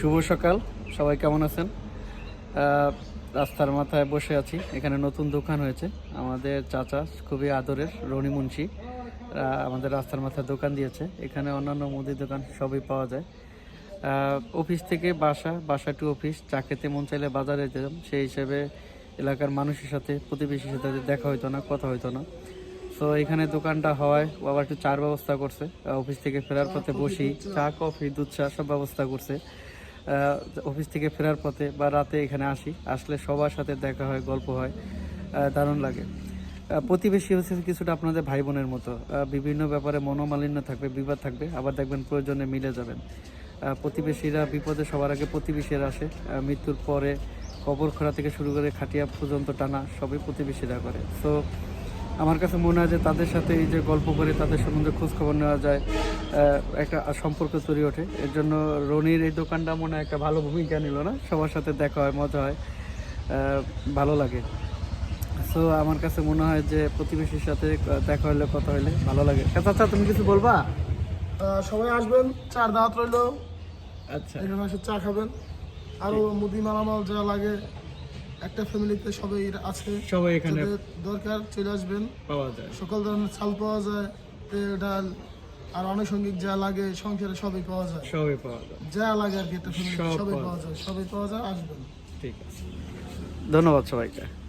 শুভ সকাল। সবাই কেমন আছেন? রাস্তার মাথায় বসে আছি। এখানে নতুন দোকান হয়েছে। আমাদের চাচা খুবই আদরের রনি মুন্সি আমাদের রাস্তার মাথায় দোকান দিয়েছে। এখানে অন্যান্য মুদির দোকান সবই পাওয়া যায়। অফিস থেকে বাসা বাসা টু অফিস চা খেতে মন চাইলে বাজারে যেতাম। সেই হিসেবে এলাকার মানুষের সাথে, প্রতিবেশীর সাথে দেখা হইতো না, কথা হইতো না। তো এখানে দোকানটা হওয়ায় বাবা একটু চার ব্যবস্থা করছে। অফিস থেকে ফেরার পথে বসি, চা, কফি, দুধ, চা সব ব্যবস্থা করছে। অফিস থেকে ফেরার পথে বা রাতে এখানে আসি। আসলে সবার সাথে দেখা হয়, গল্প হয় দারুণ লাগে। প্রতিবেশী হচ্ছে কিছুটা আপনাদের ভাই বোনের মতো বিভিন্ন ব্যাপারে মনোমালিন্য থাকবে, বিবাদ থাকবে, আবার দেখবেন প্রয়োজনে মিলে যাবেন। প্রতিবেশীরা বিপদে সবার আগে প্রতিবেশীরা আসে। মৃত্যুর পরে কবর খোঁড়া থেকে শুরু করে খাটিয়া পর্যন্ত টানা সবই প্রতিবেশীরা করে। তো আমার কাছে মনে হয় যে তাদের সাথে এই যে গল্প করে তাদের সম্বন্ধে খোঁজখবর নেওয়া যায় একটা সম্পর্ক তৈরি ওঠে। এর জন্য রনির এই দোকানটা মনে একটা ভালো ভূমিকা নিল না। সবার সাথে দেখা হয় মজা হয় ভালো লাগে। সো আমার কাছে মনে হয় যে প্রতিবেশীর সাথে দেখা হলে কথা হলে ভালো লাগে। আচ্ছা তুমি কিছু বলবা? সবাই আসবেন চার দাওয়াত রইল। আচ্ছা। এখানে এসে চা খাবেন। আরও মুদি মালামাল যা লাগে একটা ফ্যামিলিতে সবাই আছে। সবাই এখানে দরকার চলে আসবেন। পাওয়া যায়। সকল ধরনের চাল পাওয়া যায় তেল ডাল আর আনুষঙ্গিক যা লাগে সংসারে সবই পাওয়া যায়। সবই পাওয়া যায়। যা লাগে আর কি সবই পাওয়া পাওয়া যায়। সবই পাওয়া যায় আসবেন ঠিক আছে। ধন্যবাদ সবাইকে।